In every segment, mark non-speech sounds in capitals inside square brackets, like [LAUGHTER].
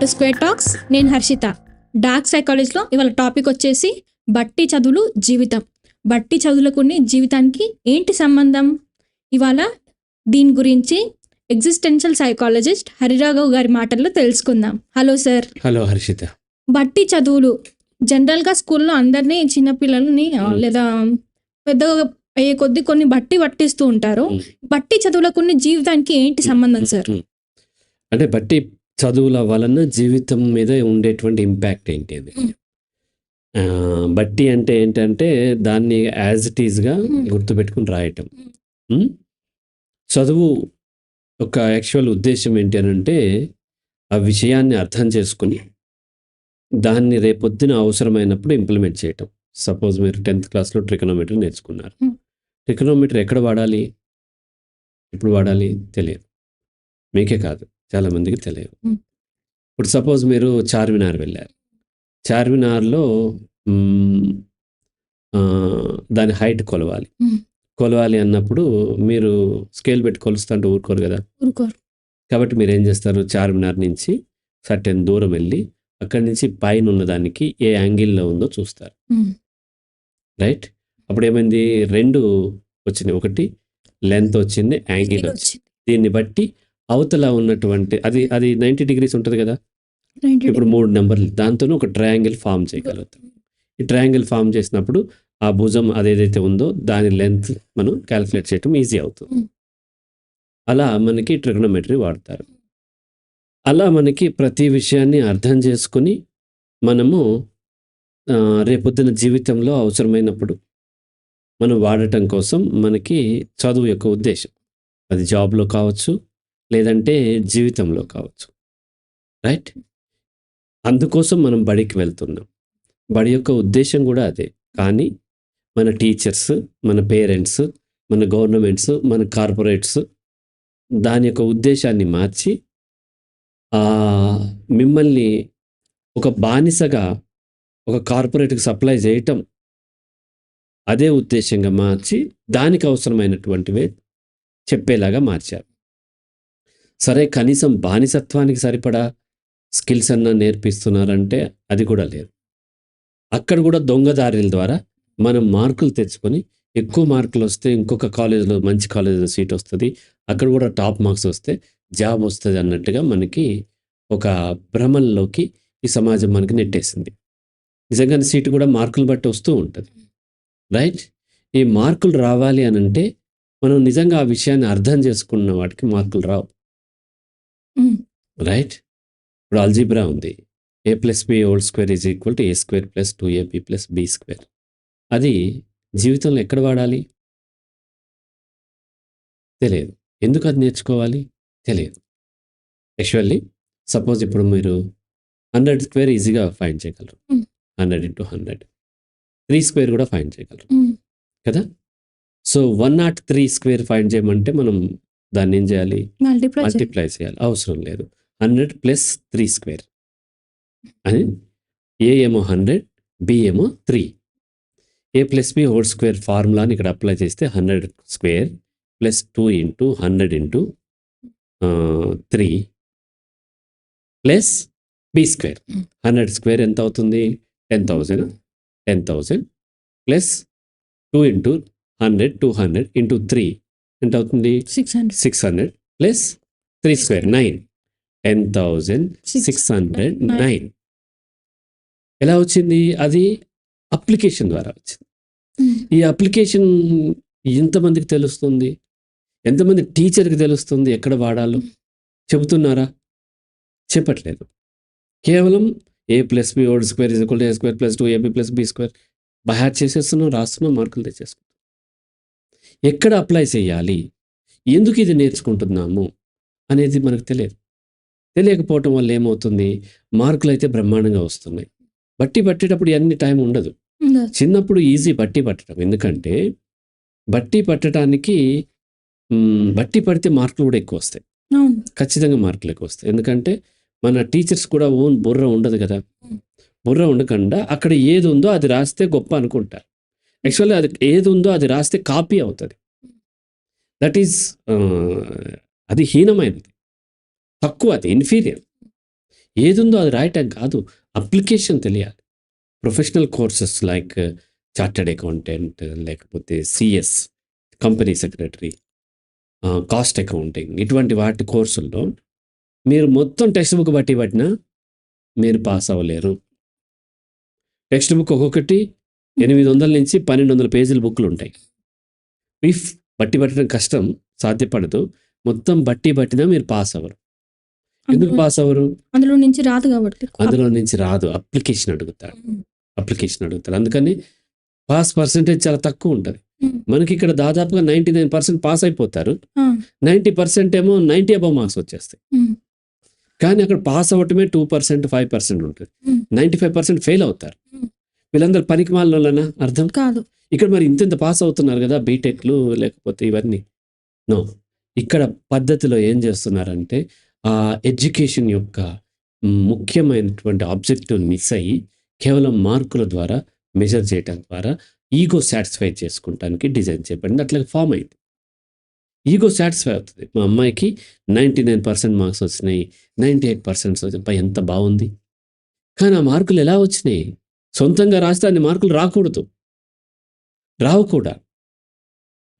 To square talks నేను Harshita. Dark సైకాలజీలో ఇవాళ టాపిక్ వచ్చేసి బట్టి చదువులు జీవితం. బట్టి చదువులకుని జీవితానికి ఏంటి సంబంధం? ఇవాళ దీని గురించి ఎగ్జిస్టెన్షియల్ సైకాలజిస్ట్ హరిరాఘవ్ గారి మాటల్లో తెలుసుకుందాం. Hello sir hello Harshita. బట్టి చదువులు జనరల్గా స్కూల్లో అందరినీ చిన్నపిల్లల్ని మ్మ్. లేదా పెద్దగా అయ్యే కొద్ది కొన్ని బట్టి పట్టిస్తూ ఉంటారు. మ్మ్. బట్టి చదువులకుని జీవితానికి ఏంటి సంబంధం సార్. అంటే బట్టి చదువుల వలన జీవితం మీద ఉండేటువంటి ఇంపాక్ట్ ఏంటి అది? బట్టి అంటే ఏంటంటే దాన్ని యాజ్ ఇట్ ఈస్గా ఉమ్. గుర్తుపెట్టుకుని రాయటం? చదువు ఒక యాక్చువల్ ఉద్దేశం ఏంటి అని అంటే ఆ విషయాన్ని అర్థం చేసుకుని దాన్ని రేపొద్దున అవసరమైనప్పుడు ఇంప్లిమెంట్ చేయటం. సపోజ్ మీరు టెన్త్ క్లాస్లో ట్రికనోమెట్రీ నేర్చుకున్నారు. ట్రికనోమెట్రీ ఎక్కడ వాడాలి? ఎప్పుడు వాడాలి? తెలియదు. మీకే కాదు. చాలా మందికి తెలియదు. ఇప్పుడు సపోజ్ మీరు చార్మినార్ వెళ్ళారు. చార్మినార్లో దాని హైట్ కొలవాలి. కొలవాలి అన్నప్పుడు మీరు స్కేల్ పెట్టి కొలుస్తుంటే ఊరుకోరు కదా? ఊరుకోరు. కాబట్టి మీరు ఏం చేస్తారు? చార్మినార్ నుంచి సర్టెన్ దూరం వెళ్ళి అక్కడి నుంచి పైన ఉన్నదానికి ఏ యాంగిల్లో ఉందో చూస్తారు. రైట్? అప్పుడు ఏమైంది? రెండు వచ్చినాయి. ఒకటి లెంత్ వచ్చింది యాంగిల్ వచ్చింది. దీన్ని బట్టి అవతల ఉన్నటువంటి అది అది నైంటీ డిగ్రీస్ ఉంటుంది కదా? 90 ఇప్పుడు మూడు నెంబర్లు దాంతో ఒక ట్రయాంగిల్ ఫామ్ చేయగలుగుతాం. ఈ ట్రయాంగిల్ ఫామ్ చేసినప్పుడు ఆ భుజం అదేదైతే ఉందో దాని లెంత్ మనం క్యాలిక్యులేట్ చేయటం ఈజీ అవుతుంది. అలా మనకి ట్రిగనోమెట్రీ వాడతారు. అలా మనకి ప్రతి విషయాన్ని అర్థం చేసుకుని మనము రేపొద్దున జీవితంలో అవసరమైనప్పుడు మనం వాడటం కోసం మనకి చదువు యొక్క ఉద్దేశం. అది జాబ్లో కావచ్చు లేదంటే జీవితంలో కావచ్చు. రైట్? అందుకోసం మనం బడికి వెళ్తున్నాం. బడి యొక్క ఉద్దేశం కూడా అదే. కానీ మన టీచర్స్ మన పేరెంట్స్ మన గవర్నమెంట్స్ మన కార్పొరేట్స్ దాని యొక్క ఉద్దేశాన్ని మార్చి మిమ్మల్ని ఒక బానిసగా ఒక కార్పొరేట్కి సప్లై చేయటం అదే ఉద్దేశంగా మార్చి దానికి అవసరమైనటువంటివే చెప్పేలాగా మార్చారు. సరే కనీసం బానిసత్వానికి సరిపడా స్కిల్స్ అన్న నేర్పిస్తున్నారంటే అది కూడా లేదు. అక్కడ కూడా దొంగదారుల ద్వారా మనం మార్కులు తెచ్చుకొని ఎక్కువ మార్కులు వస్తే ఇంకొక కాలేజీలో మంచి కాలేజీలో సీట్ వస్తుంది అక్కడ కూడా టాప్ మార్క్స్ వస్తే జాబ్ వస్తుంది అన్నట్టుగా మనకి ఒక భ్రమంలోకి ఈ సమాజం మనకి నెట్టేసింది. నిజంగానే సీటు కూడా మార్కులు బట్టి వస్తూ ఉంటుంది. రైట్? ఈ మార్కులు రావాలి అని అంటే మనం నిజంగా ఆ విషయాన్ని అర్థం చేసుకున్న వాటికి మార్కులు రావు. రైట్ ఇప్పుడు అల్జీబ్రా ఉంది. A plus B whole square is equal to A square plus two AB plus B square అది జీవితంలో ఎక్కడ వాడాలి? తెలియదు. ఎందుకు అది నేర్చుకోవాలి? తెలియదు. యాక్చువల్లీ సపోజ్ ఇప్పుడు మీరు హండ్రెడ్ స్క్వేర్ ఈజీగా ఫైండ్ చేయగలరు. Hmm. Hundred into hundred three square కూడా ఫైండ్ చేయగలరు. ఉమ్. కదా? So one naught three square find చేయమంటే మనం దాన్ని ఏం చేయాలి? మల్టిప్లై చేయాలి. మల్టిప్లై చేయాలి. అవసరం లేదు. Hundred plus three square. అని? ఏ ఏమో హండ్రెడ్ బి ఏమో three. A plus B whole square ఫార్ములాని ఇక్కడ అప్లై చేస్తే hundred square plus two into hundred into three plus B square. Mm. Hundred square ఎంత అవుతుంది? Ten thousand. Ten thousand plus two into hundred two hundred into three. ఎంత అవుతుంది six hundred six hundred plus three square nine ten thousand six hundred. Nine ఎలా వచ్చింది? అది application ద్వారా వచ్చింది. ఉమ్. ఈ అప్లికేషన్ ఎంతమందికి తెలుస్తుంది? ఎంతమంది టీచర్కి తెలుస్తుంది? ఎక్కడ వాడాలో? చెబుతున్నారా? చెప్పట్లేదు. కేవలం A plus B whole square is equal A square plus two AB plus B square by heart చేసేస్తున్నాం రాస్తున్నాం మార్కులు తెచ్చేసుకుంటాం ఎక్కడ అప్లై చేయాలి? ఎందుకు ఇది నేర్చుకుంటున్నాము? అనేది మనకు తెలియదు. తెలియకపోవటం వల్ల ఏమవుతుంది? మార్కులు అయితే బ్రహ్మాండంగా వస్తున్నాయి. బట్టి పట్టేటప్పుడు ఎన్ని టైం ఉండదు? చిన్నప్పుడు ఈజీ బట్టి పట్టడం. ఎందుకంటే బట్టి పట్టడానికి బట్టి పడితే మార్కులు కూడా ఎక్కువ వస్తాయి. ఖచ్చితంగా మార్కులు ఎక్కువ వస్తాయి. ఎందుకంటే మన టీచర్స్ కూడా ఓన్ బుర్ర ఉండదు కదా. బుర్ర ఉండకుండా అక్కడ ఏది ఉందో అది రాస్తే గొప్ప అనుకుంటారు. యాక్చువల్లీ అది ఏది ఉందో అది రాస్తే కాపీ అవుతుంది. దట్ ఈస్ అది హీనమైనది. తక్కువ అది ఇన్ఫీరియర్ ఏది ఉందో అది రాయటం కాదు అప్లికేషన్ తెలియాలి. Professional courses like chartered accountant లేకపోతే CS company secretary cost accounting ఇటువంటి వాటి కోర్సుల్లో మీరు మొత్తం టెక్స్ట్ బుక్ బట్టి పట్టినా మీరు పాస్ అవ్వలేరు. టెక్స్ట్ బుక్ ఒక్కొక్కటి ఎనిమిది వందల నుంచి పన్నెండు వందల పేజీల బుక్లు ఉంటాయి ఇఫ్ బట్టి పట్టడం కష్టం సాధ్యపడదు. మొత్తం బట్టి పట్టినా మీరు పాస్ అవ్వరు ఎందుకు పాస్ అవ్వరు అందులో నుంచి రాదు కాబట్టి. అందులో నుంచి రాదు. అప్లికేషన్ అడుగుతాడు ఉమ్, అప్లికేషన్ అడుగుతారు. అందుకని పాస్ పర్సెంటేజ్ చాలా తక్కువ ఉంటుంది. మనకి ఇక్కడ దాదాపుగా నైంటీ నైన్ పర్సెంట్ పాస్ అయిపోతారు ఆ, నైంటీ పర్సెంట్ ఏమో నైంటీ అబౌవ్ మార్క్స్ వచ్చేస్తాయి. కానీ అక్కడ పాస్ అవ్వటమే టూ పర్సెంట్ ఫైవ్ పర్సెంట్ ఉంటుంది. Hmm. Ninety five percent fail అవుతారు. వీళ్ళందరూ పనికి మాలన అర్థం? కాదు. ఇక్కడ మరి ఇంత ఇంత పాస్ అవుతున్నారు కదా బీటెక్లు లేకపోతే ఇవన్నీ. నో. ఇక్కడ పద్ధతిలో ఏం చేస్తున్నారంటే ఆ ఎడ్యుకేషన్ యొక్క ముఖ్యమైనటువంటి ఆబ్జెక్టివ్ మిస్ అయ్యి కేవలం మార్కుల ద్వారా మెజర్ చేయడం ద్వారా ఈగో సాటిస్ఫై చేసుకుంటానికి డిజైన్ చేయబడింది. అట్లా ఫామ్ అయింది. ఈగో సాటిస్ఫై అవుతుంది. మా అమ్మాయికి నైంటీ నైన్ పర్సెంట్ మార్క్స్ వచ్చినాయి నైంటీ ఎయిట్ పర్సెంట్ వచ్చినాయి. ఎంత బాగుంది? కానీ ఆ మార్కులు ఎలా వచ్చినాయి? సొంతంగా రాస్తే అన్ని మార్కులు రాకూడదు. రావు కూడా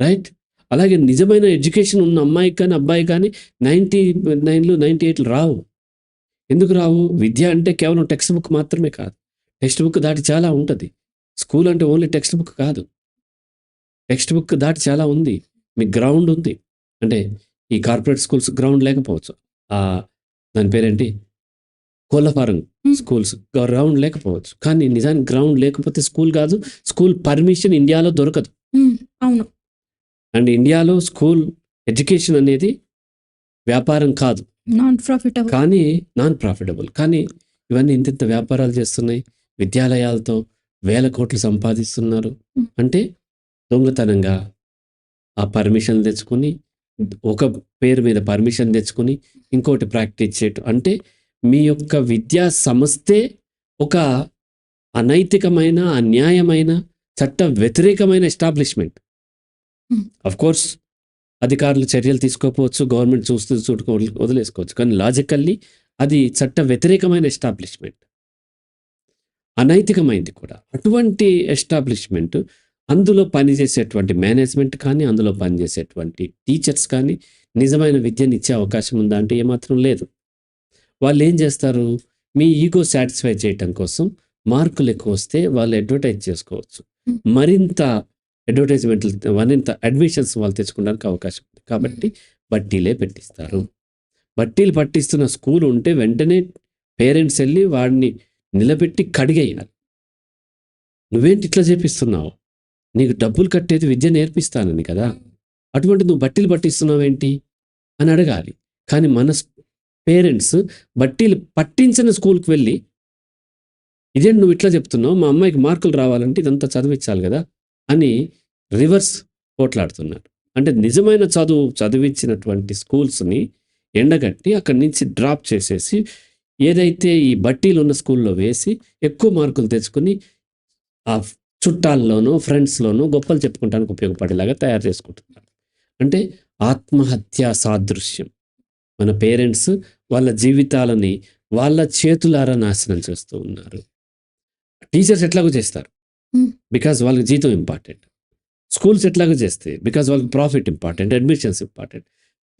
రైట్ అలాగే నిజమైన ఎడ్యుకేషన్ ఉన్న అమ్మాయికి కానీ అబ్బాయి కానీ నైంటీ నైన్లు నైంటీ ఎయిట్లు రావు. ఎందుకు రావు? విద్య అంటే కేవలం టెక్స్ట్ బుక్ మాత్రమే కాదు. టెక్స్ట్ బుక్ దాటి చాలా ఉంటుంది. స్కూల్ అంటే ఓన్లీ టెక్స్ట్ బుక్ కాదు. టెక్స్ట్ బుక్ దాటి చాలా ఉంది. మీకు గ్రౌండ్ ఉంది. అంటే ఈ కార్పొరేట్ స్కూల్స్ గ్రౌండ్ లేకపోవచ్చు. దాని పేరేంటి? కోళ్ళఫారం Hmm. స్కూల్స్. గ్రౌండ్ లేకపోవచ్చు. కానీ నిజానికి గ్రౌండ్ లేకపోతే స్కూల్ కాదు స్కూల్ పర్మిషన్ ఇండియాలో దొరకదు. ఉమ్, అవును. అండ్ ఇండియాలో స్కూల్ ఎడ్యుకేషన్ అనేది వ్యాపారం కాదు. నాన్ ప్రాఫిటబుల్ కానీ నాన్ ప్రాఫిటబుల్ కానీ ఇవన్నీ ఇంత ఇంత వ్యాపారాలు చేస్తున్నాయి? విద్యాలయాలతో వేల కోట్లు సంపాదిస్తున్నారు. Hmm. అంటే దొంగతనంగా ఆ పర్మిషన్ తెచ్చుకొని ఒక పేరు మీద పర్మిషన్ తెచ్చుకొని ఇంకోటి ప్రాక్టీస్ చేయటం. అంటే మీ యొక్క విద్యా సంస్థే ఒక అనైతికమైన అన్యాయమైన చట్ట వ్యతిరేకమైన ఎస్టాబ్లిష్మెంట్ Hmm. కోర్స్ అధికారులు చర్యలు తీసుకోకపోవచ్చు గవర్నమెంట్ చూస్తూ చూడుకో వదిలేసుకోవచ్చు కానీ లాజికల్లీ అది చట్ట వ్యతిరేకమైన ఎస్టాబ్లిష్మెంట్ అనైతికమైంది కూడా. అటువంటి ఎస్టాబ్లిష్మెంట్ అందులో పనిచేసేటువంటి మేనేజ్మెంట్ కానీ అందులో పనిచేసేటువంటి టీచర్స్ కానీ నిజమైన విద్యను ఇచ్చే అవకాశం ఉందా అంటే ఏమాత్రం లేదు. వాళ్ళు ఏం చేస్తారు? మీ ఈగో సాటిస్ఫై చేయటం కోసం మార్కులు ఎక్కువ వస్తే వాళ్ళు అడ్వర్టైజ్ చేసుకోవచ్చు. మరింత అడ్వర్టైజ్మెంట్లు మరింత అడ్మిషన్స్ వాళ్ళు తెచ్చుకోవడానికి అవకాశం ఉంది. కాబట్టి బట్టీలే పెట్టిస్తారు. బట్టీలు పట్టిస్తున్న స్కూల్ ఉంటే వెంటనే పేరెంట్స్ వెళ్ళి వాడిని నిలబెట్టి కడిగేయాలి. నువ్వేంటి ఇట్లా చేపిస్తున్నావు? నీకు డబ్బులు కట్టేది విద్య నేర్పిస్తానని కదా. అటువంటి నువ్వు బట్టీలు పట్టిస్తున్నావేంటి? అని అడగాలి. కానీ మన పేరెంట్స్ బట్టీలు పట్టించిన స్కూల్కి వెళ్ళి ఇదేంటి నువ్వు ఇట్లా చెప్తున్నావు? మా అమ్మాయికి మార్కులు రావాలంటే ఇదంతా చదివించాలి కదా? అని రివర్స్ పోట్లాడుతున్నారు. అంటే నిజమైన చదువు చదివించినటువంటి స్కూల్స్ని ఎండగట్టి అక్కడి నుంచి డ్రాప్ చేసేసి ఏదైతే ఈ బట్టీలు ఉన్న స్కూల్లో వేసి ఎక్కువ మార్కులు తెచ్చుకుని ఆ చుట్టాల్లోనూ ఫ్రెండ్స్లోనూ గొప్పలు చెప్పుకోవడానికి ఉపయోగపడేలాగా తయారు చేసుకుంటున్నారు. అంటే ఆత్మహత్యా సాదృశ్యం. మన పేరెంట్స్ వాళ్ళ జీవితాలని వాళ్ళ చేతులారా నాశనం చేస్తూ ఉన్నారు. టీచర్స్ ఎట్లాగో చేస్తారు. బికాజ్ వాళ్ళకి జీతం ఇంపార్టెంట్. స్కూల్స్ ఎట్లాగో చేస్తాయి బికాజ్ వాళ్ళకి profit important admissions important.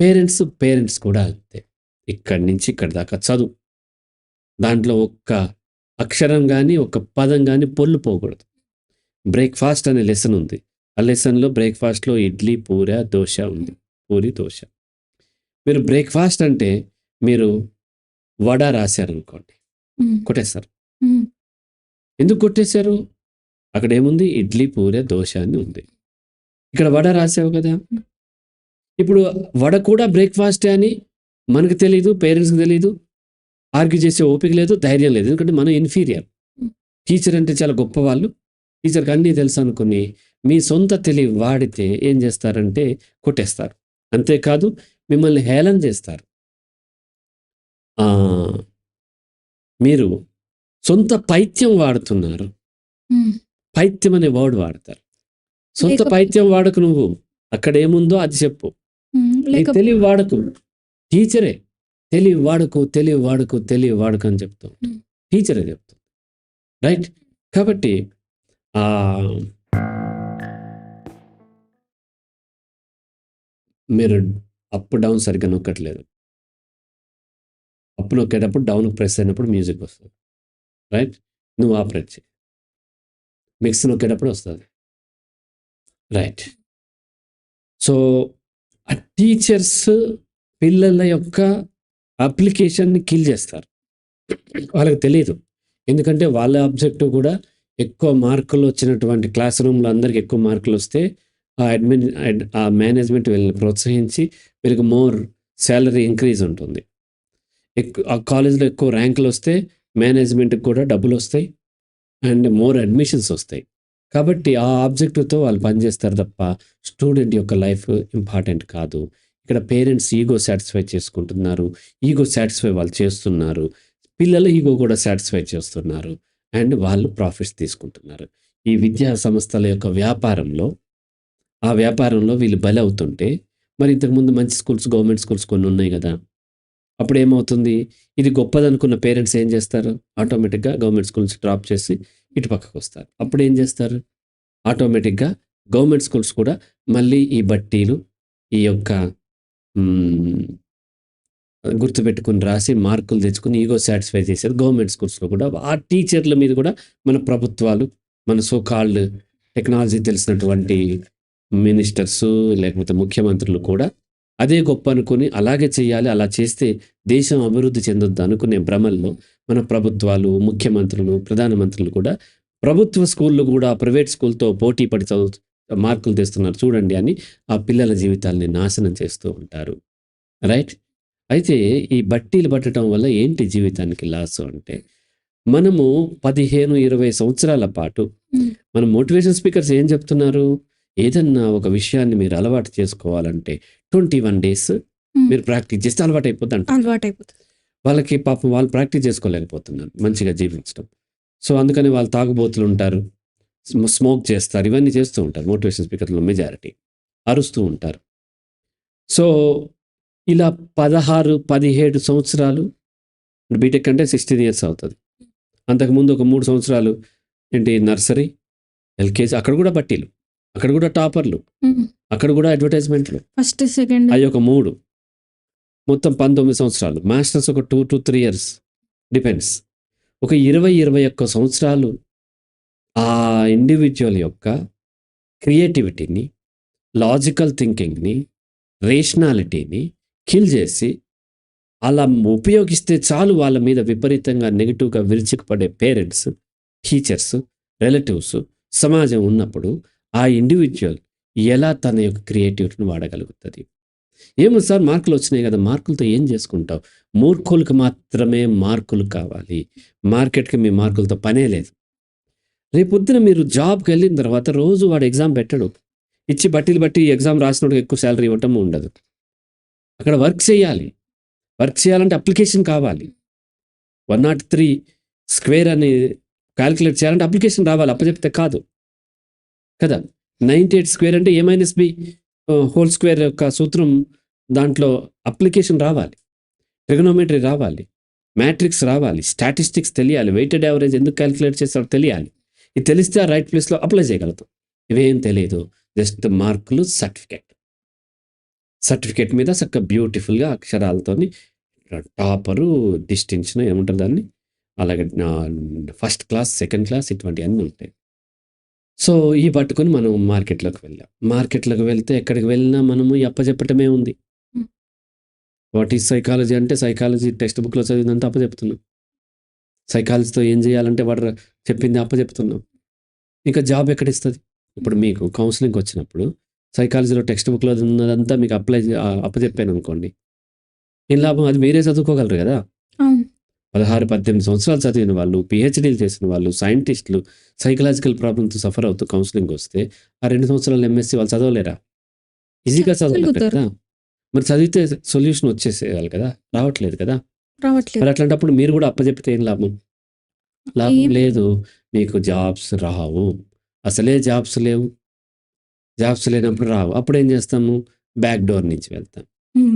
Parents parents కూడా అంతే. ఇక్కడి నుంచి ఇక్కడి దాకా చదువు. దాంట్లో ఒక్క అక్షరం కానీ ఒక పదం కానీ పొల్లు పోకూడదు. బ్రేక్ఫాస్ట్ అనే లెసన్ ఉంది. ఆ లెసన్లో బ్రేక్ఫాస్ట్లో ఇడ్లీ పూర దోశ ఉంది. పూరి దోశ. మీరు బ్రేక్ఫాస్ట్ అంటే మీరు వడ రాశారనుకోండి. ఉమ్, కొట్టేస్తారు. ఎందుకు కొట్టేశారు? అక్కడ ఏముంది? ఇడ్లీ పూర దోశ అని ఉంది. ఇక్కడ వడ రాసావు కదా. ఇప్పుడు వడ కూడా బ్రేక్ఫాస్టే అని మనకు తెలియదు పేరెంట్స్కి తెలియదు ఆర్గ్యూ చేసే ఓపిక లేదు ధైర్యం లేదు. ఎందుకంటే మనం ఇన్ఫీరియర్ టీచర్ అంటే చాలా గొప్ప వాళ్ళు టీచర్కి అన్నీ తెలుసు అనుకుని మీ సొంత తెలివి వాడితే ఏం చేస్తారంటే కొట్టేస్తారు. అంతేకాదు మిమ్మల్ని హేళన చేస్తారు. ఆ, మీరు సొంత పైత్యం వాడుతున్నారు. పైత్యం అనే వర్డ్ వాడతారు. సొంత పైత్యం వాడకు నువ్వు. అక్కడ ఏముందో అది చెప్పు. తెలివి వాడకు. టీచరే. తెలివి వాడుకో తెలివి వాడుకో తెలివి వాడుకో అని చెప్తూ. టీచరే చెప్తుంది రైట్? కాబట్టి ఆ మీరు అప్ డౌన్ సరిగ్గా నొక్కట్లేదు. అప్ నొక్కేటప్పుడు డౌన్ ప్రెస్ అయినప్పుడు మ్యూజిక్ వస్తుంది. రైట్? నువ్వు ఆపరేట్ చేయి మిక్స్ నొక్కేటప్పుడు వస్తుంది. రైట్. సో ఆ టీచర్స్ పిల్లల యొక్క అప్లికేషన్ని కిల్ చేస్తారు. వాళ్ళకి తెలియదు ఎందుకంటే వాళ్ళ ఆబ్జెక్టివ్ కూడా ఎక్కువ మార్కులు వచ్చినటువంటి క్లాస్ రూమ్లో అందరికి ఎక్కువ మార్కులు వస్తే అడ్మిన్ ఆ మేనేజ్మెంట్ వీళ్ళని ప్రోత్సహించి వీళ్ళకి మోర్ శాలరీ ఇంక్రీజ్ ఉంటుంది. ఎక్కువ ఆ కాలేజ్లో ఎక్కువ ర్యాంకులు వస్తే మేనేజ్మెంట్కి కూడా డబ్బులు వస్తాయి అండ్ మోర్ అడ్మిషన్స్ వస్తాయి. కాబట్టి ఆ ఆబ్జెక్టివ్తో వాళ్ళు పనిచేస్తారు తప్ప స్టూడెంట్ యొక్క లైఫ్ ఇంపార్టెంట్ కాదు. ఇక్కడ పేరెంట్స్ ఈగో సాటిస్ఫై చేసుకుంటున్నారు. ఈగో సాటిస్ఫై వాళ్ళు చేస్తున్నారు. పిల్లలు ఈగో కూడా సాటిస్ఫై చేస్తున్నారు. అండ్ వాళ్ళు ప్రాఫిట్స్ తీసుకుంటున్నారు. ఈ విద్యా సంస్థల యొక్క వ్యాపారంలో ఆ వ్యాపారంలో వీళ్ళు బలి అవుతుంటే మరి ఇంతకుముందు మంచి స్కూల్స్ గవర్నమెంట్ స్కూల్స్ కొన్ని ఉన్నాయి కదా. అప్పుడు ఏమవుతుంది? ఇది గొప్పదనుకున్న పేరెంట్స్ ఏం చేస్తారు? ఆటోమేటిక్గా గవర్నమెంట్ స్కూల్స్ డ్రాప్ చేసి ఇటు పక్కకు వస్తారు. అప్పుడు ఏం చేస్తారు? ఆటోమేటిక్గా గవర్నమెంట్ స్కూల్స్ కూడా మళ్ళీ ఈ బట్టీలు ఈ యొక్క గుర్తుపెట్టుకుని రాసి మార్కులు తెచ్చుకుని ఈగో సాటిస్ఫై చేశారు గవర్నమెంట్ స్కూల్స్లో కూడా. ఆ టీచర్ల మీద కూడా మన ప్రభుత్వాలు మన సో కాల్డ్ టెక్నాలజీ తెలిసినటువంటి మినిస్టర్స్ లేకపోతే ముఖ్యమంత్రులు కూడా అదే గొప్ప అనుకుని అలాగే చేయాలి అలా చేస్తే దేశం అభివృద్ధి చెందొద్దు అనుకునే భ్రమల్లో మన ప్రభుత్వాలు ముఖ్యమంత్రులు ప్రధానమంత్రులు కూడా ప్రభుత్వ స్కూళ్ళు కూడా ప్రైవేట్ స్కూల్తో పోటీ పడి చదువు మార్కులు తెస్తున్నారు. చూడండి అని ఆ పిల్లల జీవితాల్ని నాశనం చేస్తూ ఉంటారు. రైట్? అయితే ఈ బట్టీలు పట్టడం వల్ల ఏంటి జీవితానికి లాస్ అంటే మనము పదిహేను ఇరవై సంవత్సరాల పాటు. మన మోటివేషన్ స్పీకర్స్ ఏం చెప్తున్నారు? ఏదన్నా ఒక విషయాన్ని మీరు అలవాటు చేసుకోవాలంటే ట్వంటీ వన్ డేస్. మీరు ప్రాక్టీస్ చేస్తే అలవాటు అయిపోద్ది అంటారు. అలవాటు అయిపోతుంది వాళ్ళకి పాపం వాళ్ళు ప్రాక్టీస్ చేసుకోలేకపోతున్నారు మంచిగా జీవించడం. సో అందుకని వాళ్ళు తాగుబోతులు ఉంటారు స్మ- స్మోక్ చేస్తారు ఇవన్నీ చేస్తూ ఉంటారు. మోటివేషన్ స్పీకర్లో మెజారిటీ అరుస్తూ ఉంటారు. సో ఇలా పదహారు పదిహేడు సంవత్సరాలు బీటెక్ అంటే సిక్స్టీన్ ఇయర్స్ అవుతుంది. అంతకుముందు ఒక మూడు సంవత్సరాలు ఏంటి నర్సరీ ఎల్కేజీ అక్కడ కూడా బట్టీలు అక్కడ కూడా టాపర్లు. అక్కడ కూడా అడ్వర్టైజ్మెంట్లు. First second. అవి ఒక మూడు. మొత్తం పంతొమ్మిది సంవత్సరాలు. మాస్టర్స్ ఒక two to three years. Depends. ఒక ఇరవై ఇరవై ఒక్క సంవత్సరాలు ఆ ఇండివిజువల్ యొక్క క్రియేటివిటీని లాజికల్ థింకింగ్ని రేషనాలిటీని కిల్ చేసి అలా ఉపయోగిస్తే చాలు వాళ్ళ మీద విపరీతంగా నెగిటివ్గా విరుచుకుపడే పేరెంట్స్ టీచర్స్ రిలేటివ్స్ సమాజం ఉన్నప్పుడు ఆ ఇండివిజువల్ ఎలా తన యొక్క క్రియేటివిటీని వాడగలుగుతుంది? ఏమో సార్ మార్కులు వచ్చినాయి కదా మార్కులతో ఏం చేసుకుంటావు? మూర్ఖులకు మాత్రమే మార్కులు కావాలి. మార్కెట్కి మీ మార్కులతో పనే లేదు. రేపొద్దున మీరు జాబ్కి వెళ్ళిన తర్వాత రోజు వాడు ఎగ్జామ్ పెట్టడు. ఇచ్చి బట్టీలు బట్టి ఎగ్జామ్ రాసినోడు ఎక్కువ శాలరీ ఇవ్వటం ఉండదు. అక్కడ వర్క్ చేయాలి. వర్క్ చేయాలంటే అప్లికేషన్ కావాలి. వన్ నాట్ త్రీ స్క్వేర్ అని క్యాలిక్యులేట్ చేయాలంటే అప్లికేషన్ రావాలి. అప్పచెప్తే కాదు. కదా? నైంటీ ఎయిట్ స్క్వేర్ అంటే a minus b? Whole square యొక్క సూత్రం దాంట్లో అప్లికేషన్ రావాలి. ట్రిగనోమెట్రీ రావాలి. మ్యాట్రిక్స్ రావాలి. స్టాటిస్టిక్స్ తెలియాలి. వెయిటెడ్ యావరేజ్ ఎందుకు క్యాలిక్యులేట్ చేస్తారో తెలియాలి. ఇది తెలిస్తే ఆ రైట్ ప్లేస్లో అప్లై చేయగలుగుతాం. ఇవేం తెలియదు. జస్ట్ మార్కులు సర్టిఫికేట్. సర్టిఫికేట్ మీద చక్కగా బ్యూటిఫుల్గా అక్షరాలతోని టాపరు డిస్టింక్షన్ ఏముంటారు దాన్ని? అలాగే ఫస్ట్ క్లాస్ సెకండ్ క్లాస్ ఇటువంటివన్నీ ఉంటాయి. సో ఈ పట్టుకొని మనం మార్కెట్లోకి వెళ్ళాం. మార్కెట్లోకి వెళ్తే ఎక్కడికి వెళ్ళినా మనము అప్పచెప్పటమే ఉంది. వాట్ ఈజ్ సైకాలజీ అంటే సైకాలజీ టెక్స్ట్ బుక్లో చదివినంత అప్పచెప్తున్నాం సైకాలజీతో ఏం చేయాలంటే వాడు చెప్పింది అప్పచెప్తున్నాం ఇంకా జాబ్ ఎక్కడ ఇస్తుంది ఇప్పుడు మీకు కౌన్సిలింగ్కి వచ్చినప్పుడు సైకాలజీలో టెక్స్ట్ బుక్లో ఉన్నదంతా మీకు అప్లై అప్పచెప్పాను అనుకోండి. ఏం లాభం? అది మీరే చదువుకోగలరు కదా? పదహారు పద్దెనిమిది సంవత్సరాలు చదివిన వాళ్ళు పిహెచ్డీలు చేసిన వాళ్ళు సైంటిస్టులు సైకలాజికల్ ప్రాబ్లమ్తో సఫర్ అవుతూ కౌన్సిలింగ్ వస్తే ఆ రెండు సంవత్సరాలు ఎంఎస్సీ వాళ్ళు చదవలేరా? ఈజీగా చదవలేరు చదువుతారు. కదా మరి చదివితే సొల్యూషన్ వచ్చేసేయాలి కదా? రావట్లేదు కదా? రావట్లేదు. మరి అట్లాంటప్పుడు మీరు కూడా అప్పచెప్తే ఏం లాభం? లాభం లేదు. మీకు జాబ్స్ రావు. అసలే జాబ్స్ లేవు. జాబ్స్ లేనప్పుడు రావు. అప్పుడు ఏం చేస్తాము? బ్యాక్ డోర్ నుంచి వెళ్తాం.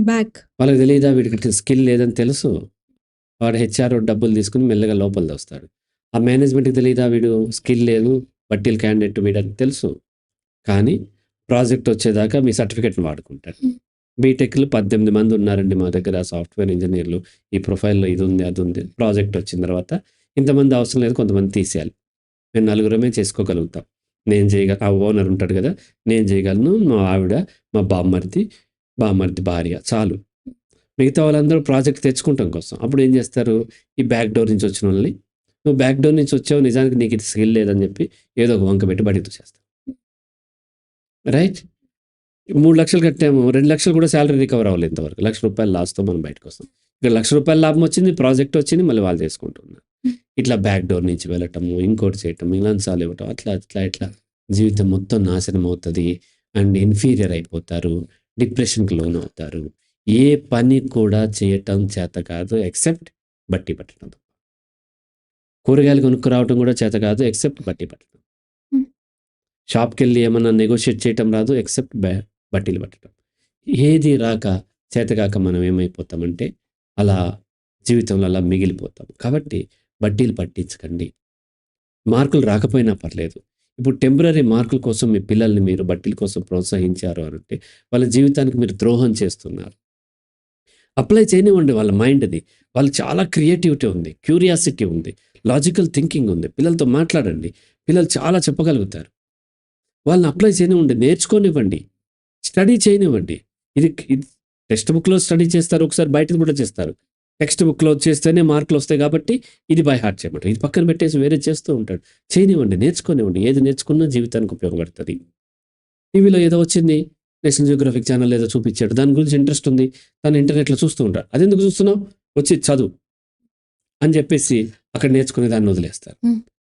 బ్యాక్. వాళ్ళకి తెలీదా? వీడికి స్కిల్ లేదని తెలుసు. వాడు హెచ్ఆర్ డబ్బులు తీసుకొని మెల్లగా లోపల దోస్తాడు. ఆ మేనేజ్మెంట్‌కి తెలీదా వీడు స్కిల్ లేదు, బట్టీల క్యాండిడేట్ వీడని తెలుసు. కానీ ప్రాజెక్ట్ వచ్చేదాకా మీ సర్టిఫికేట్‌ని వాడుకుంటాడు. హ్మ్. బీటెక్‌లో 18 మంది ఉన్నారండి మా దగ్గర సాఫ్ట్‌వేర్ ఇంజినీర్లు. ఈ ప్రొఫైల్‌లో ఇది ఉంది, అది ఉంది. ప్రాజెక్ట్ వచ్చిన తర్వాత ఇంతమంది అవసరం లేదు కొంతమంది తీసేయాలి. మేము నలుగురమే చేసుకోగలుగుతాం. నేను చేయగ ఆ ఓనర్ ఉంటాడు కదా! నేను చేయగలను. మా ఆవిడ, మా బామ్మర్ది, బామ్మర్ది భార్య చాలు. మిగతా వాళ్ళందరూ ప్రాజెక్ట్ తెచ్చుకుంటాం కోసం. అప్పుడు ఏం చేస్తారు? ఈ బ్యాక్ డోర్ నుంచి వచ్చిన వాళ్ళని నువ్వు బ్యాక్ డోర్ నుంచి వచ్చావు నిజానికి నీకు ఇది స్కిల్ లేదని చెప్పి ఏదో ఒక వంక పెట్టి బయటికి చేస్తావు రైట్? మూడు లక్షలు కట్టాము. 2,00,000 కూడా సాలరీ రికవర్ అవ్వలేదు ఇంతవరకు. లక్ష రూపాయలు లాస్‌తో మనం బయటకొస్తాం. ఇక్కడ లక్ష రూపాయల లాభం వచ్చింది. ప్రాజెక్ట్ వచ్చింది. మళ్ళీ వాళ్ళు చేసుకుంటున్నారు. ఇట్లా బ్యాక్ డోర్ నుంచి వెళ్ళటము, ఇంకోటి చేయటం, లంచాలు ఇవ్వటం అట్లా, అట్లా, ఇట్లా జీవితం మొత్తం నాశనం అవుతుంది అండ్ ఇన్ఫీరియర్ అయిపోతారు. డిప్రెషన్‌కి లోనవుతారు. ఏ పని కూడా చేయటం చేత కాదు ఎక్సెప్ట్ బట్టి పట్టడం. కూరగాయలు కొనుక్కురావటం కూడా చేత కాదు ఎక్సెప్ట్ బట్టి పట్టడం. హ్మ్. షాప్‌కెళ్ళి ఏమన్నా నెగోషియేట్ చేయటం రాదు ఎక్సెప్ట్ బట్టీలు పట్టడం. ఏది రాక చేతకాక మనం ఏమైపోతామంటే అలా జీవితంలో అలా మిగిలిపోతాం. కాబట్టి బట్టీలు పట్టించకండి. మార్కులు రాకపోయినా పర్లేదు. ఇప్పుడు టెంపరరీ మార్కుల కోసం మీ పిల్లల్ని మీరు బట్టీల కోసం ప్రోత్సహించారు అనంటే వాళ్ళ జీవితానికి మీరు ద్రోహం చేస్తున్నారు. అప్లై చేయనివ్వండి వాళ్ళ మైండ్‌ని. వాళ్ళు చాలా క్రియేటివిటీ ఉంది. క్యూరియాసిటీ ఉంది. లాజికల్ థింకింగ్ ఉంది. పిల్లలతో మాట్లాడండి. పిల్లలు చాలా చెప్పగలుగుతారు. వాళ్ళని అప్లై చేయనివ్వండి. నేర్చుకోనివ్వండి. స్టడీ చేయనివ్వండి. ఇది ఇది టెక్స్ట్ బుక్‌లో స్టడీ చేస్తారు. ఒకసారి బయటది కూడా చేస్తారు. టెక్స్ట్ బుక్‌లో చేస్తేనే మార్కులు వస్తాయి కాబట్టి ఇది బై హార్ట్ చేయమంటారు. ఇది పక్కన పెట్టేసి వేరే చేస్తూ ఉంటాడు. చేయనివ్వండి. నేర్చుకోనివ్వండి. ఏది నేర్చుకున్నా జీవితానికి ఉపయోగపడుతుంది టీవీలో ఏదో వచ్చింది. నేషనల్ జియోగ్రఫిక్ ఛానల్ ఏదో చూపించాడు. దాని గురించి ఇంట్రెస్ట్ ఉంది. తను ఇంటర్నెట్‌లో చూస్తూ ఉంటాడు. అదెందుకు చూస్తున్నావు? వచ్చి చదువు. అని చెప్పేసి అక్కడ నేర్చుకునే దాన్ని వదిలేస్తారు.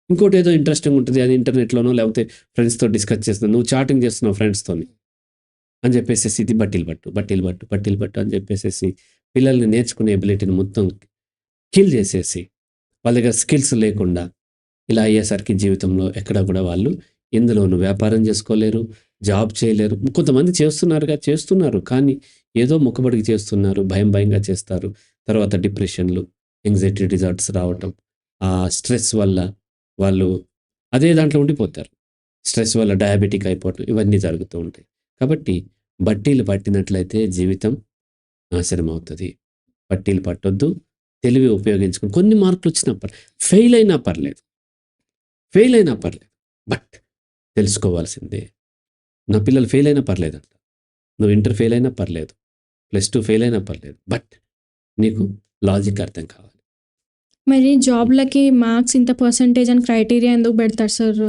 ఇంకోటి ఏదో ఇంట్రెస్టింగ్ ఉంటుంది. అది ఇంటర్నెట్‌లోనో లేకపోతే ఫ్రెండ్స్‌తో డిస్కస్ చేస్తున్నావు. నువ్వు చాటింగ్ చేస్తున్నావు ఫ్రెండ్స్‌తోని. అని చెప్పేసేసి ఇది బట్టీలు పట్టు, బట్టీలు పట్టు, బట్టీలు పట్టు అని చెప్పేసేసి పిల్లల్ని నేర్చుకునే ఎబిలిటీని మొత్తం కిల్ చేసేసి వాళ్ళ దగ్గర స్కిల్స్ లేకుండా ఇలా అయ్యేసరికి జీవితంలో ఎక్కడ కూడా వాళ్ళు ఎందులోనూ వ్యాపారం చేసుకోలేరు. జాబ్ చేయలేరు. కొంతమంది చేస్తున్నారుగా చేస్తున్నారు. కానీ ఏదో మొక్కబడికి చేస్తున్నారు. భయం భయంగా చేస్తారు. తర్వాత డిప్రెషన్‌లు, ఎంగ్జైటీ డిజార్ట్స్ రావటం. ఆ స్ట్రెస్ వల్ల వాళ్ళు అదే దాంట్లో ఉండిపోతారు. స్ట్రెస్ వల్ల డయాబెటిక్ అయిపోవటం ఇవన్నీ జరుగుతూ ఉంటాయి. కాబట్టి బట్టీలు పట్టినట్లయితే జీవితం నాశనం అవుతుంది బట్టీలు పట్టొద్దు. తెలివి ఉపయోగించుకుని కొన్ని మార్కులు వచ్చినా పర్లేదు ఫెయిల్ అయినా పర్లేదు. ఫెయిల్ అయినా పర్లేదు. బట్ తెలుసుకోవాల్సిందే. నా పిల్లలు ఫెయిల్ అయినా పర్లేదంట. నువ్వు ఇంటర్ ఫెయిల్ అయినా పర్లేదు. ప్లస్ టూ ఫెయిల్ అయినా పర్లేదు. బట్ నీకు లాజిక్ అర్థం కావాలి. మరి జాబ్‌లకి మార్క్స్ ఇంత పర్సెంటేజ్ అని క్రైటీరియా ఎందుకు పెడతారు సార్?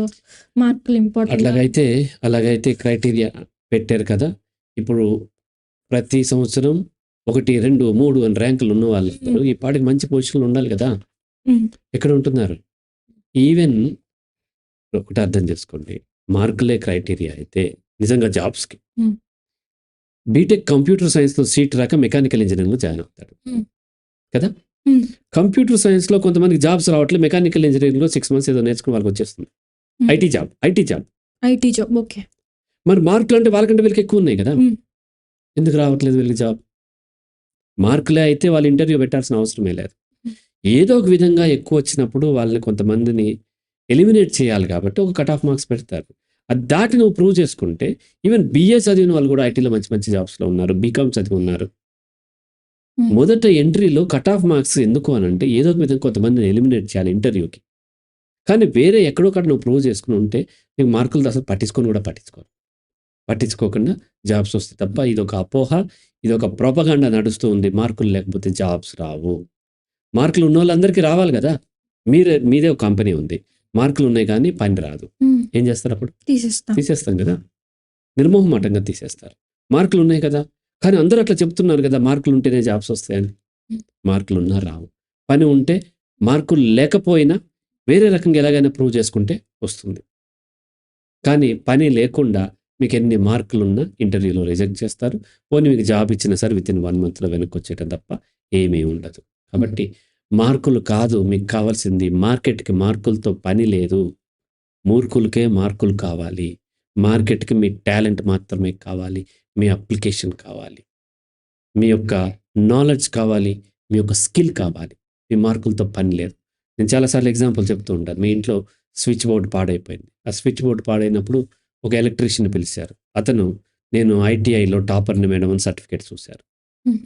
మార్కులు ఇంపార్టెంటా? అట్లాగైతే అలాగైతే క్రైటీరియా పెట్టారు కదా! ఇప్పుడు ప్రతి సంవత్సరం 1, 2, 3 అని ర్యాంకులు ఉన్న హ్మ్. ఈ పాటికి మంచి పొజిషన్‌లో ఉండాలి కదా! ఎక్కడ ఉంటున్నారు? ఈవెన్ ఒకటి అర్థం చేసుకోండి. మార్కులే క్రైటీరియా అయితే నిజంగా జాబ్స్‌కి. బీటెక్ కంప్యూటర్ సైన్స్‌లో సీట్ రాక మెకానికల్ ఇంజినీరింగ్‌లో జాయిన్ అవుతాడు. కదా! కంప్యూటర్ సైన్స్‌లో కొంతమందికి జాబ్స్ రావట్లేదు. మెకానికల్ ఇంజినీరింగ్‌లో 6 మంత్స్ ఏదో నేర్చుకుని వాళ్ళకి వచ్చేస్తుంది. IT job, IT job. IT job. Okay. మరి మార్కులు అంటే వాళ్ళకంటే వీళ్ళకి ఎక్కువ ఉన్నాయి కదా! ఎందుకు రావట్లేదు వీళ్ళకి జాబ్? మార్కులే అయితే వాళ్ళు ఇంటర్వ్యూ పెట్టాల్సిన అవసరమే లేదు. ఏదో ఒక విధంగా ఎక్కువ వచ్చినప్పుడు వాళ్ళని కొంతమందిని ఎలిమినేట్ చేయాలి కాబట్టి ఒక కట్ ఆఫ్ మార్క్స్ పెడతారు. అది దాటి నువ్వు ప్రూవ్ చేసుకుంటే ఈవెన్ బీఏ చదివిన వాళ్ళు కూడా ఐటీలో మంచి మంచి జాబ్స్‌లో ఉన్నారు. బీకామ్ చదివి ఉన్నారు. హ్మ్. మొదట ఎంట్రీలో కట్ ఆఫ్ మార్క్స్ ఎందుకు అనంటే ఏదో ఒక విధంగా కొంతమందిని ఎలిమినేట్ చేయాలి ఇంటర్వ్యూకి. కానీ వేరే ఎక్కడో ఒకటి నువ్వు ప్రూవ్ చేసుకొని ఉంటే నీకు మార్కులు అసలు పట్టించుకొని కూడా పట్టించుకోరు. పట్టించుకోకుండా జాబ్స్ వస్తాయి తప్ప ఇదొక అపోహ, ఇదొక ప్రొపగండా నడుస్తూ ఉంది. మార్కులు లేకపోతే జాబ్స్ రావు. మార్కులు ఉన్నోళ్ళందరికీ రావాలి కదా! మీరే మీదే ఒక కంపెనీ ఉంది. మార్కులు ఉన్నాయి కానీ పని రాదు. ఏం చేస్తారు అప్పుడు? తీసేస్తాం. తీసేస్తాం కదా! నిర్మోహమాటంగా తీసేస్తారు. మార్కులు ఉన్నాయి కదా! కానీ అందరూ అట్లా చెప్తున్నారు కదా! మార్కులు ఉంటేనే జాబ్స్ వస్తాయని. మార్కులు ఉన్నా రావు. పని ఉంటే మార్కులు లేకపోయినా వేరే రకంగా ఎలాగైనా ప్రూవ్ చేసుకుంటే వస్తుంది. కానీ పని లేకుండా మీకు ఎన్ని మార్కులున్నా ఇంటర్వ్యూలో రిజెక్ట్ చేస్తారు. పోనీ మీకు జాబ్ ఇచ్చినా సరే వితిన్ 1 మంత్‌లో వెనక్కి వచ్చేయటం తప్ప ఏమీ ఉండదు. కాబట్టి మార్కులు కాదు మీకు కావాల్సింది మార్కెట్‌కి మార్కులతో పని లేదు. మూర్ఖులకే మార్కులు కావాలి. మార్కెట్‌కి మీ టాలెంట్ మాత్రమే కావాలి. మీ అప్లికేషన్ కావాలి. మీ యొక్క నాలెడ్జ్ కావాలి మీ యొక్క స్కిల్ కావాలి మీ మార్కులతో పని లేదు నేను చాలాసార్లు ఎగ్జాంపుల్ చెప్తూ ఉంటాను మీ ఇంట్లో స్విచ్ బోర్డు పాడైపోయింది ఆ స్విచ్ బోర్డు పాడైనప్పుడు ఒక ఎలక్ట్రీషియన్ పిలిచారు అతను నేను ఐటీఐలో టాపర్ని మేడం అని సర్టిఫికేట్ చూశారు.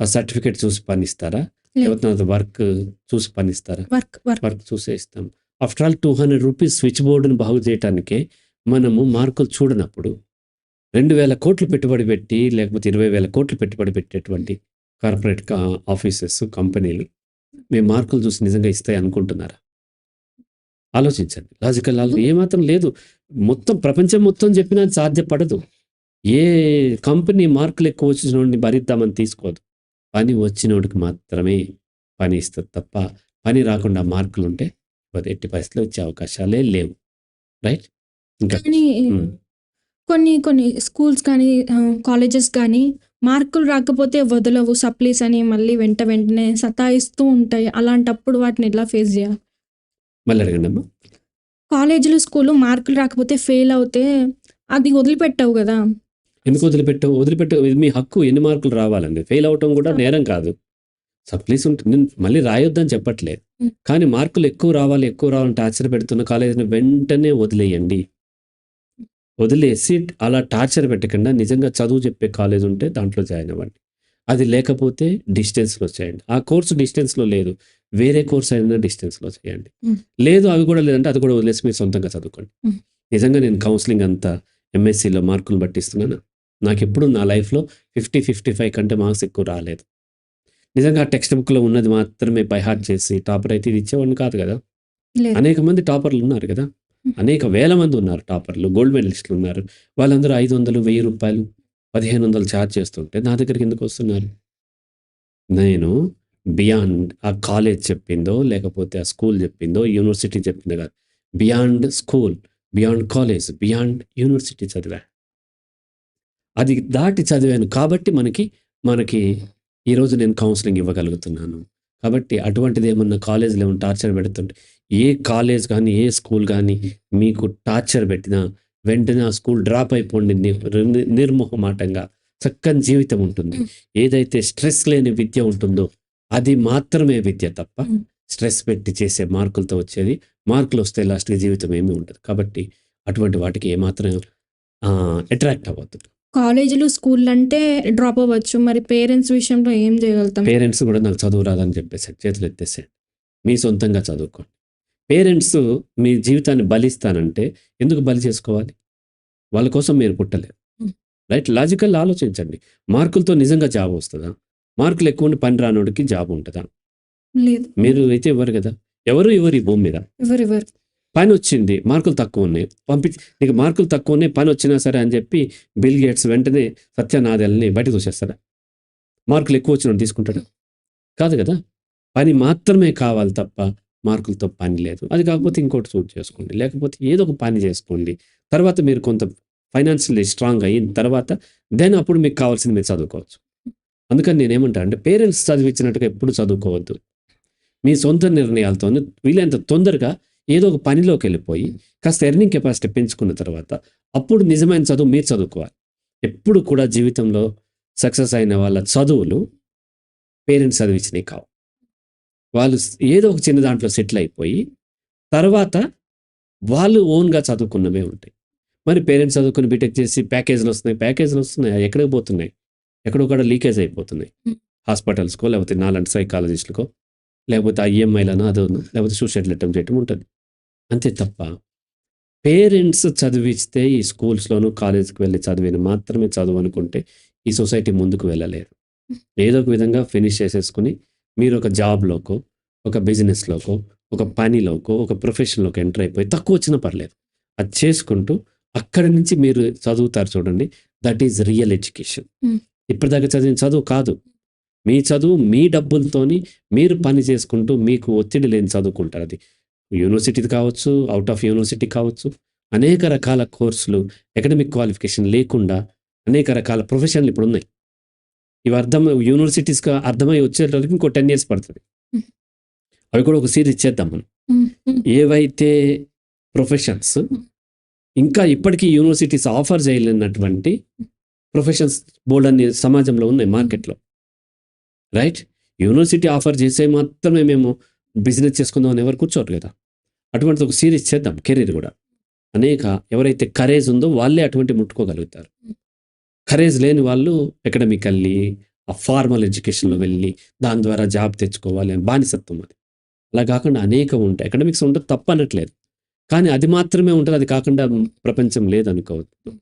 ఆ సర్టిఫికేట్ చూసి పనిస్తారా లేదు. లేకపోతే వర్క్ చూసి పనిస్తారా? Work work. చూసే ఇస్తాం. After all two hundred rupees switch బోర్డుని బాగు చేయడానికే మనము మార్కులు చూడనప్పుడు రెండు వేల కోట్లు పెట్టుబడి పెట్టి లేకపోతే ఇరవై వేల కోట్లు పెట్టుబడి పెట్టేటువంటి కార్పొరేట్ ఆఫీసెస్ కంపెనీలు మీ మార్కులు చూసి నిజంగా ఇస్తాయి అనుకుంటున్నారా? ఆలోచించండి. లాజికల్ ఆలో ఏమాత్రం లేదు. మొత్తం ప్రపంచం మొత్తం చెప్పినా సాధ్యపడదు. ఏ కంపెనీ మార్కులు ఎక్కువ వచ్చినోడిని భరిద్దామని తీసుకోదు. పని వచ్చినోడికి మాత్రమే పని ఇస్తుంది తప్ప పని రాకుండా మార్కులు ఉంటే ఎట్టి పరిస్థితుల్లో వచ్చే అవకాశాలే లేవు. రైట్? ఇంకా కానీ. కొన్ని కొన్ని స్కూల్స్ కానీ కాలేజెస్ కానీ మార్కులు రాకపోతే వదలవు సప్లీస్ అని మళ్ళీ వెంట వెంటనే సతాయిస్తూ ఉంటాయి. అలాంటప్పుడు వాటిని ఎలా ఫేస్ చేయాలి? మళ్ళీ అడగండి అమ్మా. కాలేజీలు స్కూల్ మార్కులు రాకపోతే ఫెయిల్ అవుతే అది వదిలిపెట్టవు కదా. ఎందుకు వదిలిపెట్టావు? వదిలిపెట్టావు ఇది మీ హక్కు ఎన్ని మార్కులు రావాలండి? ఫెయిల్ అవటం కూడా నేరం కాదు. సప్లీస్ ఉంటుంది నేను మళ్ళీ రాయొద్దని చెప్పట్లేదు. కానీ మార్కులు ఎక్కువ రావాలి ఎక్కువ రావాలని టార్చర్ పెడుతున్న కాలేజీని వెంటనే వదిలేయండి. వదిలేసి అలా టార్చర్ పెట్టకుండా నిజంగా చదువు చెప్పే కాలేజ్ ఉంటే దాంట్లో జాయిన్ అవ్వండి. అది లేకపోతే డిస్టెన్స్లో చేయండి. ఆ కోర్సు డిస్టెన్స్లో లేదు. వేరే కోర్స్ అయినా డిస్టెన్స్లో చేయండి. లేదు అవి కూడా లేదంటే అది కూడా వదిలేసి మీరు సొంతంగా చదువుకోండి. నిజంగా నేను కౌన్సిలింగ్ అంతా ఎంఎస్సిలో మార్కులు పట్టిస్తున్నాను? నాకు ఎప్పుడు నా లైఫ్లో ఫిఫ్టీ ఫిఫ్టీ ఫైవ్ కంటే మార్క్స్ ఎక్కువ రాలేదు. నిజంగా టెక్స్ట్ బుక్లో ఉన్నది మాత్రమే బై హార్ట్ చేసి టాపర్ అయితే ఇది ఇచ్చేవాడిని కాదు కదా. అనేక మంది టాపర్లు ఉన్నారు కదా. అనేక వేల మంది ఉన్నారు టాపర్లు గోల్డ్ మెడలిస్టులు ఉన్నారు. వాళ్ళందరూ ఐదు వందలు వెయ్యి రూపాయలు పదిహేను వందలు ఛార్జ్ చేస్తుంటే నా దగ్గరికి ఎందుకు వస్తున్నారు? నేను బియాండ్ ఆ కాలేజ్ చెప్పిందో లేకపోతే ఆ స్కూల్ చెప్పిందో యూనివర్సిటీ చెప్పిందో కాదు. Beyond school beyond college beyond university చదివా. అది దాటి చదివాను. కాబట్టి మనకి మనకి ఈరోజు నేను కౌన్సిలింగ్ ఇవ్వగలుగుతున్నాను. కాబట్టి అటువంటిది ఏమన్నా కాలేజ్లో ఏమన్నా టార్చర్ పెడుతుంటే ఏ కాలేజ్ కానీ ఏ స్కూల్ కానీ మీకు టార్చర్ పెట్టినా వెంటనే ఆ స్కూల్ డ్రాప్ అయిపోండి నిర్మోహమాటంగా. చక్కని జీవితం ఉంటుంది. ఏదైతే స్ట్రెస్ లేని విద్య ఉంటుందో అది మాత్రమే విద్య తప్ప. స్ట్రెస్ పెట్టి చేసే మార్కులతో వచ్చేది. మార్కులు వస్తే లాస్ట్కి జీవితం ఏమీ ఉండదు. కాబట్టి అటువంటి వాటికి ఏమాత్రం అట్రాక్ట్ అవ్వద్దు. కాలేజీలు స్కూల్ అంటే డ్రాప్ అవ్వచ్చు. మరి పేరెంట్స్ విషయంలో ఏం చేయగలుగుతాం? పేరెంట్స్ కూడా నాకు చదువు రాదని చెప్పేసి చేతులు ఎత్తేసాడు మీ సొంతంగా చదువుకోండి. పేరెంట్స్ మీ జీవితాన్ని బలిస్తానంటే ఎందుకు బలి చేసుకోవాలి? వాళ్ళ కోసం మీరు పుట్టలేదు. రైట్? లాజికల్ ఆలోచించండి. మార్కులతో నిజంగా జాబ్ వస్తుందా? మార్కులు ఎక్కువ ఉండి పని రానోడికి జాబ్ ఉంటుందా? లేదు. మీరు అయితే ఇవ్వరు కదా? ఎవరు ఇవ్వరు ఈ భూమి మీద? ఎవరు ఎవరు? పని వచ్చింది మార్కులు తక్కువ ఉన్నాయి. పంపి నీకు మార్కులు తక్కువ ఉన్నాయి పని వచ్చినా సరే అని చెప్పి బిల్ గేట్స్ వెంటనే సత్యనాదల్ని బయట చూసేస్తాడా మార్కులు ఎక్కువ వచ్చిన తీసుకుంటాడు? కాదు కదా. పని మాత్రమే కావాలి తప్ప మార్కులతో పని లేదు. అది కాకపోతే ఇంకోటి చూట్ చేసుకోండి. లేకపోతే ఏదో ఒక పని చేసుకోండి. తర్వాత మీరు కొంత ఫైనాన్షియల్లీ స్ట్రాంగ్ అయిన తర్వాత దెన్ అప్పుడు మీకు కావాల్సింది మీరు చదువుకోవచ్చు. అందుకని నేను ఏమంటా అంటే పేరెంట్స్ చదివించినట్టుగా ఎప్పుడు చదువుకోవద్దు. మీ సొంత నిర్ణయాలతో వీలైనంత తొందరగా ఏదో ఒక పనిలోకి వెళ్ళిపోయి కాస్త ఎర్నింగ్ కెపాసిటీ పెంచుకున్న తర్వాత అప్పుడు నిజమైన చదువు మీరు చదువుకోవాలి. ఎప్పుడు కూడా జీవితంలో సక్సెస్ అయిన వాళ్ళ చదువులు పేరెంట్స్ చదివించినవి కావు. వాళ్ళు ఏదో ఒక చిన్న దాంట్లో సెటిల్ అయిపోయి తర్వాత వాళ్ళు ఓన్గా చదువుకున్నవే ఉంటాయి. మరి పేరెంట్స్ చదువుకుని బీటెక్ చేసి ప్యాకేజీలు వస్తున్నాయి ప్యాకేజీలు వస్తున్నాయి ఎక్కడికి పోతున్నాయి? ఎక్కడొక్కడ లీకేజ్ అయిపోతున్నాయి. హాస్పిటల్స్కో లేకపోతే నాలాంటి సైకాలజిస్టులకో లేకపోతే ఐఎంఐలను అదో లేకపోతే సూసైడ్ అటెంప్ట్ చేయటం ఉంటుంది. అంతే తప్ప పేరెంట్స్ చదివిస్తే ఈ స్కూల్స్లోనూ కాలేజ్కి వెళ్ళి చదివిన మాత్రమే చదువు అనుకుంటే ఈ సొసైటీ ముందుకు వెళ్ళలేదు [LAUGHS] ఏదో ఒక విధంగా ఫినిష్ చేసేసుకుని మీరు ఒక జాబ్లోకో ఒక బిజినెస్లోకో ఒక పనిలోకో ఒక ప్రొఫెషన్లోకి ఎంటర్ అయిపోయి తక్కువ వచ్చినా పర్లేదు. అది చేసుకుంటూ అక్కడి నుంచి మీరు చదువుతారు చూడండి. That is real education. ఇప్పటిదాకా చదివిన చదువు కాదు. మీ చదువు మీ డబ్బులతోని మీరు పని చేసుకుంటూ మీకు ఒత్తిడి లేని చదువుకుంటారు అది. యూనివర్సిటీది కావచ్చు అవుట్ ఆఫ్ యూనివర్సిటీ కావచ్చు అనేక రకాల కోర్సులు అకాడమిక్ క్వాలిఫికేషన్ లేకుండా అనేక రకాల ప్రొఫెషన్లు ఇప్పుడు ఉన్నాయి. ఇవి అర్థం యూనివర్సిటీస్గా అర్థమై వచ్చేటప్పటికి ఇంకో టెన్ ఇయర్స్ పడుతుంది. అవి కూడా ఒక సిరీస్ చేద్దాం మనం. ఏవైతే ప్రొఫెషన్స్ ఇంకా ఇప్పటికీ యూనివర్సిటీస్ ఆఫర్ చేయలేనటువంటి ప్రొఫెషన్స్ బోర్డ్ అనే సమాజంలో ఉన్నాయి మార్కెట్లో రైట్ యూనివర్సిటీ ఆఫర్ చేసే మాత్రమే మేము బిజినెస్ చేసుకుందాం అని ఎవరు కూర్చోరు కదా అటువంటి ఒక సిరీస్ చేద్దాం కెరీర్ కూడా. అనేక ఎవరైతే కరేజ్ ఉందో వాళ్ళే అటువంటి ముట్టుకోగలుగుతారు. కరేజ్ లేని వాళ్ళు అకాడమికల్లీ ఆ ఫార్మల్ ఎడ్యుకేషన్లో వెళ్ళి దాని ద్వారా జాబ్ తెచ్చుకోవాలి అని బానిసత్వం అది. అలా కాకుండా అనేకం ఉంటాయి. అకాడమిక్స్ ఉంటుంది తప్పు అనట్లేదు కానీ అది మాత్రమే ఉంటుంది అది కాకుండా ప్రపంచం లేదనుకోవద్దు.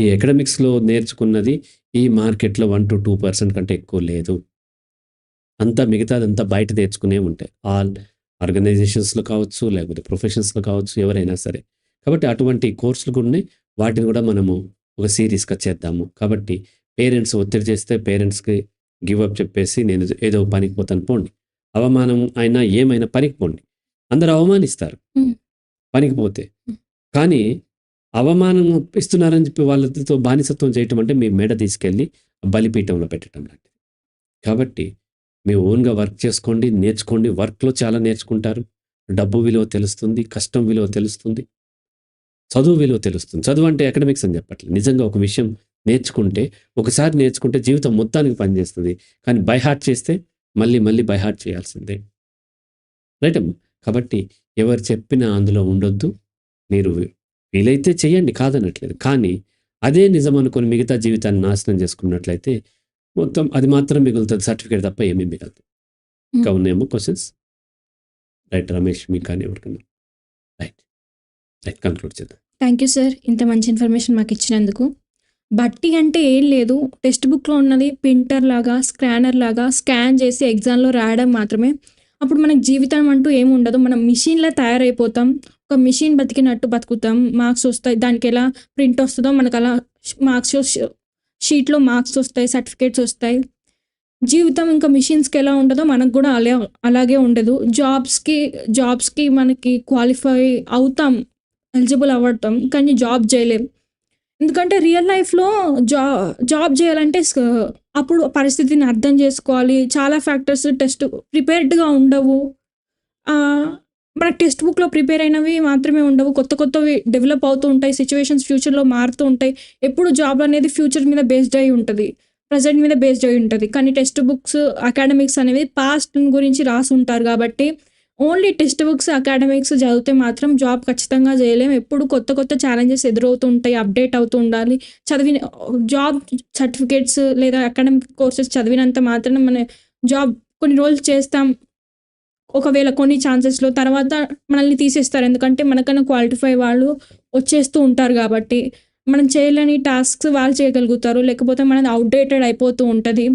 ఈ ఎకడమిక్స్లో నేర్చుకున్నది ఈ మార్కెట్లో వన్ టు టూ పర్సెంట్ కంటే ఎక్కువ లేదు. అంతా మిగతాదంతా బయట నేర్చుకునే ఉంటాయి ఆల్ ఆర్గనైజేషన్స్లో కావచ్చు లేకపోతే ప్రొఫెషన్స్లో కావచ్చు ఎవరైనా సరే. కాబట్టి అటువంటి కోర్సులు కూడా ఉన్నాయి. వాటిని కూడా మనము ఒక సీరియస్గా చేద్దాము. కాబట్టి పేరెంట్స్ ఒత్తిడి చేస్తే పేరెంట్స్కి గివ్ అప్ చెప్పేసి నేను ఏదో పనికి పోతాను పోండి. అవమానం అయినా ఏమైనా పనికి పోండి. అందరూ అవమానిస్తారు. పనికి పోతే. కానీ అవమానం ఇస్తున్నారని చెప్పి వాళ్ళతో బానిసత్వం చేయటం అంటే మీ మెడ తీసుకెళ్ళి బలిపీఠంలో పెట్టడం లాంటిది. కాబట్టి మీ ఓన్గా వర్క్ చేసుకోండి నేర్చుకోండి. వర్క్లో చాలా నేర్చుకుంటారు. డబ్బు విలువ తెలుస్తుంది కష్టం విలువ తెలుస్తుంది చదువు విలువ తెలుస్తుంది. చదువు అంటే అకాడమిక్స్ అని చెప్పట్లేదు. నిజంగా ఒక విషయం నేర్చుకుంటే ఒకసారి నేర్చుకుంటే జీవితం మొత్తానికి పనిచేస్తుంది. కానీ బై హార్ట్ చేస్తే మళ్ళీ మళ్ళీ బైహార్ట్ చేయాల్సిందే. రైట్ అమ్మా? కాబట్టి ఎవరు చెప్పినా అందులో ఉండొద్దు. మీరు వీలైతే చేయండి కాదనట్లేదు. కానీ అదే నిజం అనుకొని మిగతా జీవితాన్ని నాశనం చేసుకున్నట్లయితే మొత్తం అది మాత్రం మిగులుతుంది సర్టిఫికేట్ తప్ప ఏమీ మిగలదు. ఇంకా ఉన్నాయేమో క్వశ్చన్స్ రైట్ రమేష్ మీకు కానీ ఎవరికన్నా రైట్ రైట్ కంక్లూడ్ చేద్దాం. థ్యాంక్ యూ సార్ ఇంత మంచి ఇన్ఫర్మేషన్ మాకు ఇచ్చినందుకు. బట్టి అంటే ఏం లేదు. టెక్స్ట్ బుక్లో ఉన్నది ప్రింటర్ లాగా స్కానర్ లాగా స్కాన్ చేసి ఎగ్జామ్లో రాయడం మాత్రమే. అప్పుడు మనకి జీవితం అంటూ ఏమి ఉండదు. మనం మిషన్లో తయారైపోతాం. ఒక మిషన్ బతికినట్టు బతుకుతాం. మార్క్స్ వస్తాయి. దానికి ఎలా ప్రింట్ వస్తుందో మనకు అలా మార్క్స్ షీట్లో మార్క్స్ వస్తాయి సర్టిఫికేట్స్ వస్తాయి. జీవితం ఇంకా మిషన్స్కి ఎలా ఉండదో మనకు కూడా అలా అలాగే ఉండదు. జాబ్స్కి జాబ్స్కి మనకి క్వాలిఫై అవుతాం ఎలిజిబుల్ అవ్వటం కానీ జాబ్ చేయలేం. ఎందుకంటే రియల్ లైఫ్లో జా జాబ్ చేయాలంటే అప్పుడు పరిస్థితిని అర్థం చేసుకోవాలి. చాలా ఫ్యాక్టర్స్ టెస్ట్ ప్రిపేర్డ్గా ఉండవు. మన టెక్స్ట్ బుక్లో ప్రిపేర్ అయినవి మాత్రమే ఉండవు. కొత్త కొత్తవి డెవలప్ అవుతూ ఉంటాయి. సిచ్యువేషన్స్ ఫ్యూచర్లో మారుతూ ఉంటాయి. ఎప్పుడు జాబ్ అనేది ఫ్యూచర్ మీద బేస్డ్ అయి ఉంటుంది. ప్రజెంట్ మీద బేస్డ్ అయి ఉంటుంది. కానీ టెక్స్ట్ బుక్స్ అకాడమిక్స్ అనేవి పాస్ట్ గురించి రాసి ఉంటారు కాబట్టి ఓన్లీ టెక్స్ట్ బుక్స్ అకాడమిక్స్ చదివితే మాత్రం జాబ్ ఖచ్చితంగా చేయలేం. ఎప్పుడు కొత్త కొత్త ఛాలెంజెస్ ఎదురవుతూ ఉంటాయి. అప్డేట్ అవుతూ ఉండాలి. చదివిన జాబ్ సర్టిఫికేట్స్ లేదా అకాడమిక్ కోర్సెస్ చదివినంత మాత్రం మన జాబ్ కొన్ని రోజులు చేస్తాం. ఒకవేళ కొన్ని ఛాన్సెస్లో తర్వాత మనల్ని తీసేస్తారు. ఎందుకంటే మనకన్నా క్వాలిఫై వాళ్ళు వచ్చేస్తూ ఉంటారు కాబట్టి మనం చేయలేని టాస్క్స్ వాళ్ళు చేయగలుగుతారు. లేకపోతే మనది అవుట్డేటెడ్ అయిపోతూ ఉంటుంది.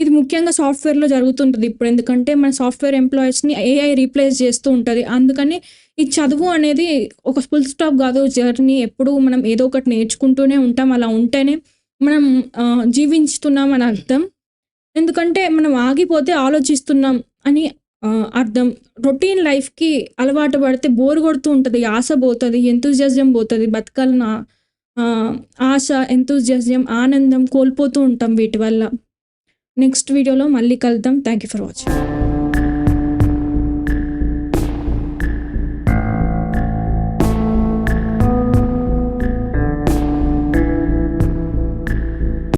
ఇది ముఖ్యంగా సాఫ్ట్వేర్లో జరుగుతుంటుంది ఇప్పుడు. ఎందుకంటే మన సాఫ్ట్వేర్ ఎంప్లాయీస్ని ఏఐ రీప్లేస్ చేస్తూ ఉంటుంది. అందుకని ఈ చదువు అనేది ఒక ఫుల్ స్టాప్ కాదు. జర్నీ ఎప్పుడు మనం ఏదో ఒకటి నేర్చుకుంటూనే ఉంటాం. అలా ఉంటేనే మనం జీవించుతున్నాం అని అర్థం. ఎందుకంటే మనం ఆగిపోతే ఆలోచిస్తున్నాం అని అర్థం. రొటీన్ లైఫ్కి అలవాటు పడితే బోర్ కొడుతూ ఉంటుంది ఆశ పోతుంది ఎంతూజియాజం పోతుంది బతకాలన్న ఆశ ఎంతూజియాజం ఆనందం కోల్పోతూ ఉంటాం వీటి వల్ల. నెక్స్ట్ వీడియోలో మళ్ళీ కలుద్దాం. Thank you for watching.